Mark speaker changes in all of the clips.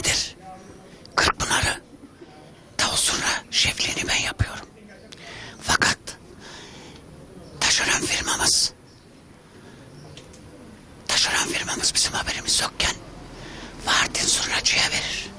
Speaker 1: senedir Kırkpınar'ı zurna şefliğini ben yapıyorum. Fakat taşeron firmamız taşeron firmamız bizim haberimiz yokken Vardin zurnacıya verir.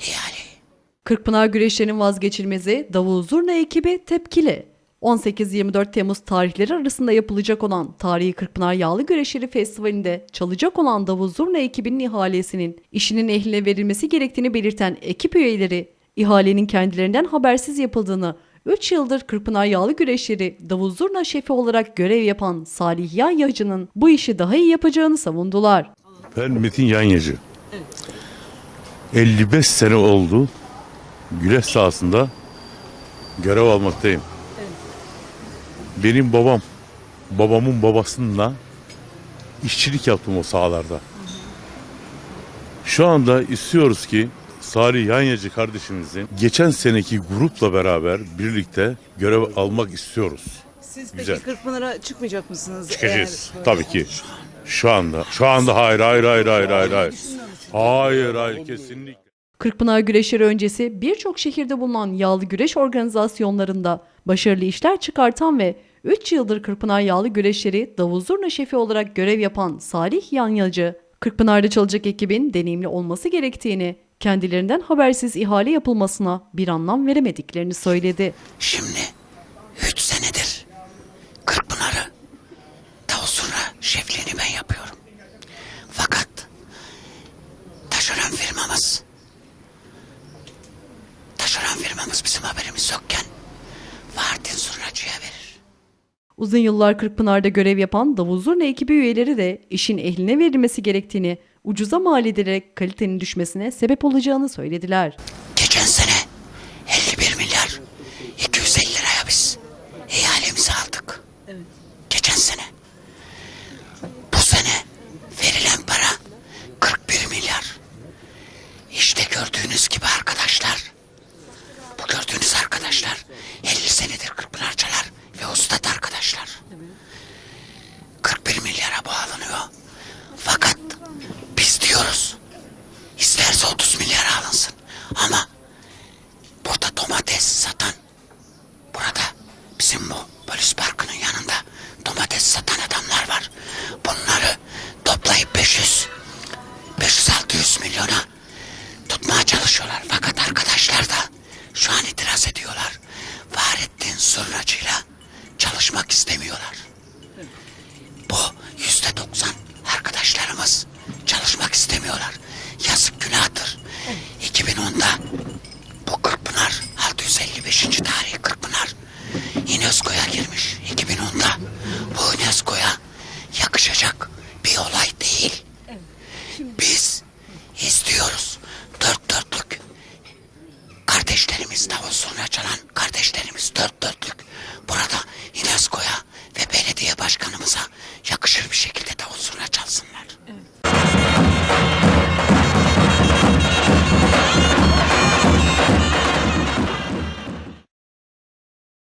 Speaker 1: İhaleyi.
Speaker 2: Kırkpınar güreşlerinin vazgeçilmezi Davul Zurna ekibi tepkili. 18-24 Temmuz tarihleri arasında yapılacak olan Tarihi Kırkpınar Yağlı Güreşleri Festivali'nde çalacak olan Davul Zurna ekibinin ihalesinin işinin ehline verilmesi gerektiğini belirten ekip üyeleri ihalenin kendilerinden habersiz yapıldığını 3 yıldır Kırkpınar Yağlı Güreşleri Davul Zurna şefi olarak görev yapan Salih Yanyacı'nın bu işi daha iyi yapacağını savundular.
Speaker 3: Ben Metin Yanyacı. 55 sene oldu güreş sahasında görev almaktayım. Benim babam, babamın babasıyla işçilik yaptım o sahalarda. Şu anda istiyoruz ki Salih Yanyacı kardeşimizin geçen seneki grupla beraber birlikte görev almak istiyoruz.
Speaker 4: Siz peki
Speaker 3: Güzel.
Speaker 4: Kırkpınar'a çıkmayacak mısınız?
Speaker 3: Çıkacağız
Speaker 4: Eğer-
Speaker 3: tabii ki. Şu anda. Şu anda hayır hayır hayır hayır hayır hayır. Hayır hayır kesinlikle.
Speaker 2: Kırkpınar güreşleri öncesi birçok şehirde bulunan yağlı güreş organizasyonlarında başarılı işler çıkartan ve 3 yıldır Kırkpınar Yağlı Güreşleri Davul şefi olarak görev yapan Salih Yanyacı, Kırkpınar'da çalacak ekibin deneyimli olması gerektiğini, kendilerinden habersiz ihale yapılmasına bir anlam veremediklerini söyledi.
Speaker 1: Şimdi 3 senedir Kırkpınar'ı davul zurna şefliğini ben yapıyorum. Fakat taşeron firmamız taşeron firmamız bizim haberimiz yokken Vardin zurnacıya verir.
Speaker 2: Uzun yıllar Kırkpınar'da görev yapan Davul Zurna ekibi üyeleri de işin ehline verilmesi gerektiğini, ucuza mal ederek kalitenin düşmesine sebep olacağını söylediler.
Speaker 1: Geçen sene 130 milyar alınsın. Ama burada domates satan burada bizim bu polis parkının yanında domates satan adamlar var. Bunları toplayıp 500 500 milyona tutmaya çalışıyorlar. Fakat arkadaşlar da şu an itiraz ediyorlar. Fahrettin Sırracı'yla çalışmak istemiyorlar. Bu yüzde doksan sonra çalan kardeşlerimiz dört dörtlük